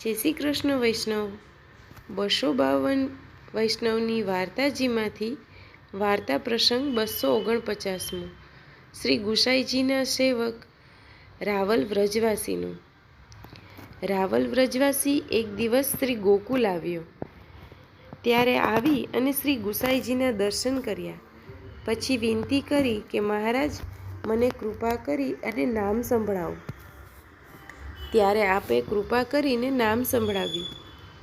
જય શ્રી કૃષ્ણ વૈષ્ણવ. બસો બાવન વૈષ્ણવની વાર્તાજીમાંથી વાર્તા પ્રસંગ બસો ઓગણપચાસમો. શ્રી ગુસાઈજીના સેવક રાવલ વ્રજવાસીનો. રાવલ વ્રજવાસી એક દિવસ શ્રી ગોકુલ આવ્યો. ત્યારે આવી અને શ્રી ગુસાઈજીના દર્શન કર્યા. પછી વિનંતી કરી કે મહારાજ, મને કૃપા કરી અને નામ સંભળાવો. ત્યારે આપે કૃપા કરીને નામ સંભળાવ્યું.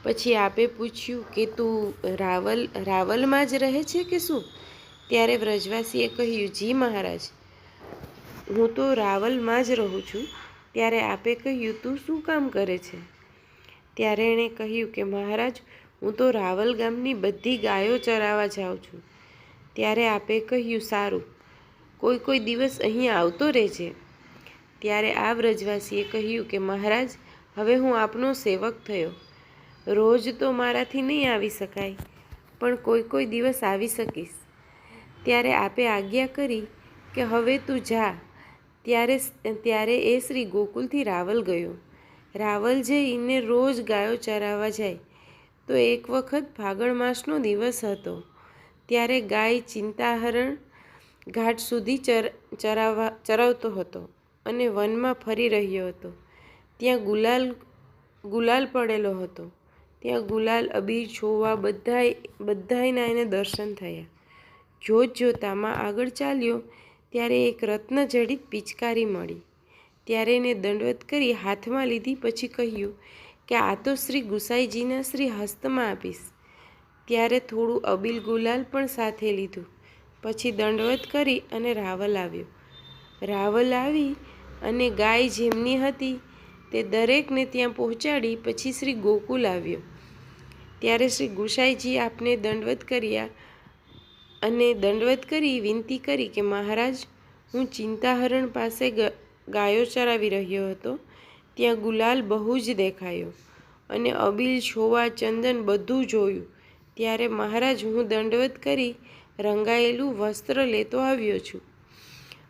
પછી આપે પૂછ્યું કે તું રાવલ, રાવલમાં જ રહે છે કે શું? ત્યારે વ્રજવાસીએ કહ્યું, જી મહારાજ, હું તો રાવલમાં જ રહું છું. ત્યારે આપે કહ્યું, તું શું કામ કરે છે? ત્યારે એણે કહ્યું કે, મહારાજ, હું તો રાવલ ગામની બધી ગાયો ચરાવવા જાઉં છું. ત્યારે આપે કહ્યું, સારું, કોઈ કોઈ દિવસ અહીં આવતો રહેજે. ત્યારે આ વ્રજવાસીએ કહ્યું કે, મહારાજ, હવે હું આપનો સેવક થયો. રોજ તો મારાથી નહીં આવી શકાય, પણ કોઈ કોઈ દિવસ આવી શકીશ. ત્યારે આપે આજ્ઞા કરી કે, હવે તું જા. ત્યારે ત્યારે એ શ્રી ગોકુલથી રાવલ ગયો. રાવલ જઈને રોજ ગાયો ચરાવવા જાય. તો એક વખત ફાગણ માસનો દિવસ હતો. ત્યારે ગાય ચિંતાહરણ ઘાટ સુધી ચર, ચરાવવા, ચરાવતો હતો. અને વનમાં ફરી રહ્યો હતો. ત્યાં ગુલાલ ગુલાલ પડેલો હતો. ત્યાં ગુલાલ, અબીર, છોવા બધાય બધાયના એને દર્શન થયા. જોત જોતામાં આગળ ચાલ્યો, ત્યારે એક રત્નજડિત પિચકારી મળી. ત્યારે એને દંડવત કરી હાથમાં લીધી, પછી કહ્યું કે આ તો શ્રી ગુસાઈજીના શ્રી હસ્તમાં આપીશ. ત્યારે થોડું અબીલ ગુલાલ પણ સાથે લીધું. પછી દંડવત કરી અને રાવલ આવ્યો. રાવલ આવી અને ગાય જેમની હતી તે દરેકને ત્યાં પહોંચાડી પછી શ્રી ગોકુલ આવ્યો. ત્યારે શ્રી ગુસાઈજી આપને દંડવત કર્યા અને દંડવત કરી વિનંતી કરી કે, મહારાજ, હું ચિંતાહરણ પાસે ગાયો ચરાવી રહ્યો હતો. ત્યાં ગુલાલ બહુ જ દેખાયો અને અબીલ છોવા ચંદન બધું જોયું. ત્યારે મહારાજ હું દંડવત કરી રંગાયેલું વસ્ત્ર લેતો આવ્યો છું.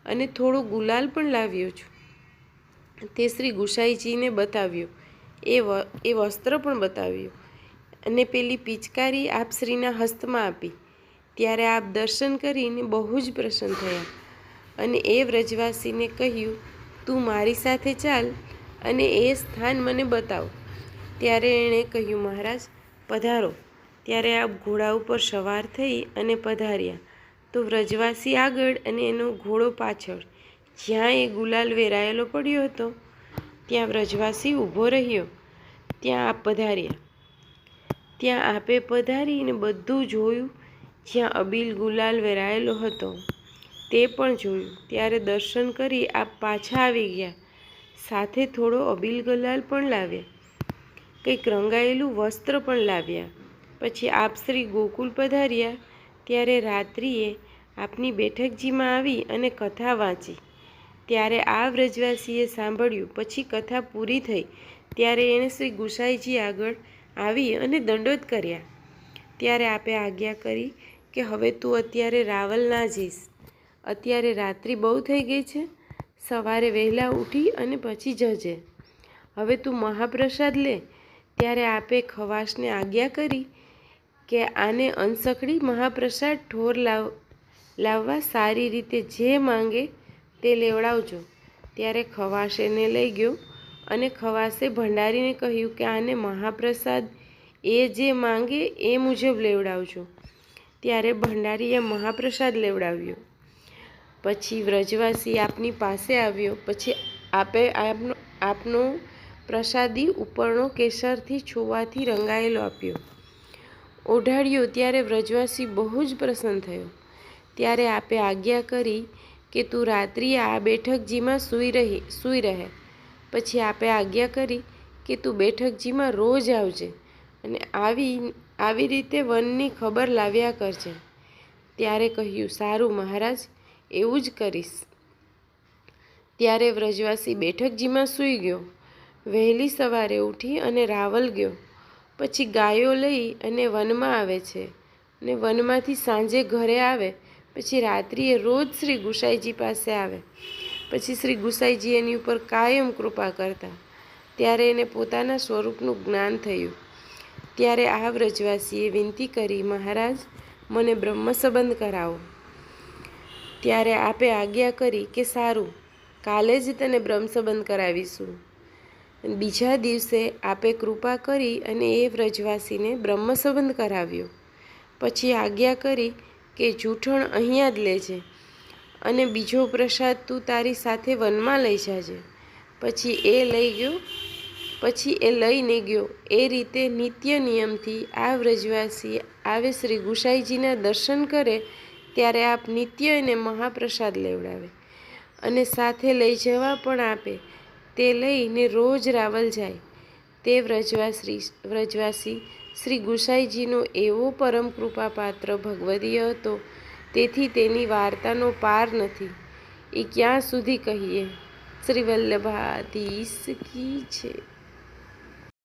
અને થોડો ગુલાલ પણ લાવ્યો છું. તે શ્રી ગુસાઈજીને બતાવ્યો. એ એ વસ્ત્ર પણ બતાવ્યું અને પેલી પિચકારી આપ શ્રીના હસ્તમાં આપી. ત્યારે આપ દર્શન કરીને બહુ જ પ્રસન્ન થયા અને એ વ્રજવાસીને કહ્યું, તું મારી સાથે ચાલ અને એ સ્થાન મને બતાવ. ત્યારે એણે કહ્યું, મહારાજ, પધારો. ત્યારે આપ ઘોડા ઉપર સવાર થઈ અને પધાર્યા. તો વ્રજવાસી આગળ અને એનો ઘોડો પાછળ જ્યાં એ ગુલાલ વેરાયેલો પડ્યો હતો, ત્યાં વ્રજવાસી ઊભો રહ્યો. ત્યાં આપ પધાર્યા. ત્યાં આપે પધારીને બધું જોયું, જ્યાં અબીલ ગુલાલ વેરાયેલો હતો, તે પણ જોયું. ત્યારે દર્શન કરી આપ પાછા આવી ગયા. સાથે થોડો અબીલ ગુલાલ પણ લાવ્યા. કંઈક રંગાયેલું વસ્ત્ર પણ લાવ્યા. પછી આપ શ્રી ગોકુલ પધાર્યા. ત્યારે રાત્રિએ આપની બેઠકજીમાં આવી અને કથા વાંચી. ત્યારે આ વ્રજવાસીએ સાંભળ્યું, પછી કથા પૂરી થઈ. ત્યારે એણે શ્રી ગુસાઈજી આગળ આવી અને દંડોત કર્યા. ત્યારે આપે આજ્ઞા કરી કે હવે તું અત્યારે રાવલ ના જઈશ. અત્યારે રાત્રિ બહુ થઈ ગઈ છે. સવારે વહેલા ઉઠી અને પછી જજે. હવે તું મહાપ્રસાદ લે. ત્યારે આપે ખવાસને આજ્ઞા કરી કે આને અનસકડી મહાપ્રસાદ ઠોર લાવ, લાવવા સારી રીતે જે માંગે તે લેવડાવજો. ત્યારે ખવાસેને લઈ ગયો અને ખવાસે ભંડારીને કહ્યું કે આને મહાપ્રસાદ એ જે માંગે એ મુજબ લેવડાવજો. ત્યારે ભંડારીએ મહાપ્રસાદ લેવડાવ્યો. પછી વ્રજવાસી આપની પાસે આવ્યો. પછી આપે આપનો આપનો પ્રસાદી ઉપરનો કેસરથી છોવાથી રંગાયેલો આપ્યો. ઓઢાડ્યો ત્યારે વ્રજવાસી બહુ જ પ્રસન્ન થયો. ત્યારે આપે આજ્ઞા કરી કે તું રાત્રિએ આ બેઠકજીમાં સૂઈ રહી, સૂઈ રહે. પછી આપે આજ્ઞા કરી કે તું બેઠકજીમાં રોજ આવજે અને આવી આવી રીતે વનની ખબર લાવ્યા કરજે. ત્યારે કહ્યું, સારું મહારાજ, એવું જ કરીશ. ત્યારે વ્રજવાસી બેઠકજીમાં સૂઈ ગયો. વહેલી સવારે ઉઠી અને રાવલ ગયો. પછી ગાયો લઈ અને વનમાં આવે છે. અને વનમાંથી સાંજે ઘરે આવે, પછી રાત્રિએ રોજ શ્રી ગુસાઈજી પાસે આવે. પછી શ્રી ગુસાઈજી એની ઉપર કાયમ કૃપા કરતા. ત્યારે એને પોતાના સ્વરૂપનું જ્ઞાન થયું. ત્યારે આ વ્રજવાસીએ વિનંતી કરી, મહારાજ, મને બ્રહ્મ સંબંધ કરાવો. ત્યારે આપે આજ્ઞા કરી કે, સારું, કાલે જ તને બ્રહ્મ સંબંધ કરાવીશું. બીજા દિવસે આપે કૃપા કરી અને એ વ્રજવાસીને બ્રહ્મ સંબંધ કરાવ્યો. પછી આજ્ઞા કરી કે જૂઠણ અહીંયા જ લેજે અને બીજો પ્રસાદ તું તારી સાથે વનમાં લઈ જાજે. પછી એ લઈ ગયો. પછી એ લઈને ગયો. એ રીતે નિત્ય નિયમથી આ વ્રજવાસી આવે શ્રી ગુસાઈજીના દર્શન કરે ત્યારે આપ નિત્ય એને મહાપ્રસાદ લેવડાવે અને સાથે લઈ જવા પણ આપે. તે લઈને રોજ રાવલ જાય. તે વ્રજવાસી વ્રજવાસી શ્રી ગુસાઈજીનો એવો પરમ કૃપાપાત્ર ભગવદીય હતો. તેથી તેની વાર્તાનો પાર નથી. એ ક્યાં સુધી કહીએ? શ્રી વલ્લભાધીશ કી છે?